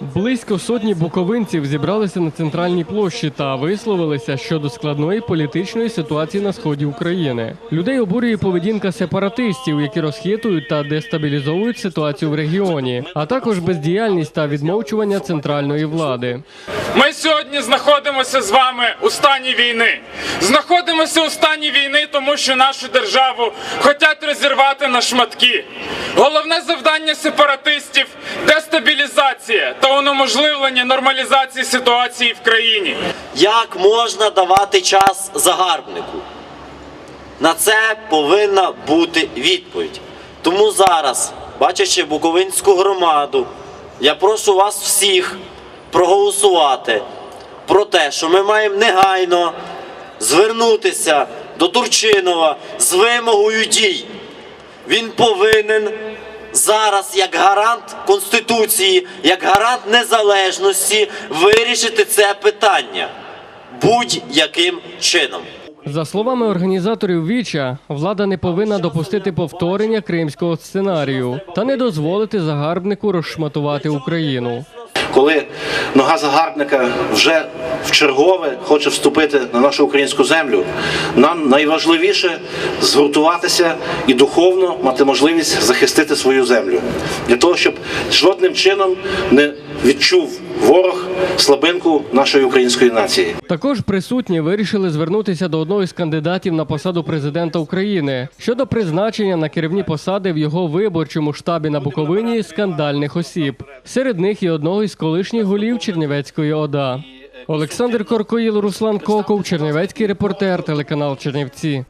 Близько сотні буковинців зібралися на центральній площі та висловилися щодо складної політичної ситуації на сході України. Людей обурює поведінка сепаратистів, які розхитують та дестабілізовують ситуацію в регіоні, а також бездіяльність та відмовчування центральної влади. Ми сьогодні знаходимося з вами у стані війни. Знаходимося у стані війни, тому що нашу державу хочуть розірвати на шматки. Головне завдання сепаратистів унеможливлення нормалізації ситуації в країні. Як можна давати час загарбнику? На це повинна бути відповідь. Тому зараз, бачачи Буковинську громаду, я прошу вас всіх проголосувати про те, що ми маємо негайно звернутися до Турчинова з вимогою дій. Він повинен зараз, як гарант Конституції, як гарант незалежності, вирішити це питання будь-яким чином. За словами організаторів Віча, влада не повинна допустити повторення кримського сценарію та не дозволити загарбнику розшматувати Україну. Коли нога загарбника вже в чергове хоче вступити на нашу українську землю, нам найважливіше згуртуватися і духовно мати можливість захистити свою землю для того, щоб жодним чином не відчув ворог слабинку нашої української нації. Також присутні вирішили звернутися до одного із кандидатів на посаду президента України щодо призначення на керівні посади в його виборчому штабі на Буковині скандальних осіб. Серед них і одного із колишніх голів Чернівецької ОДА. Олександр Коркоїл, Руслан Коков, Чернівецький репортер, телеканал Чернівці.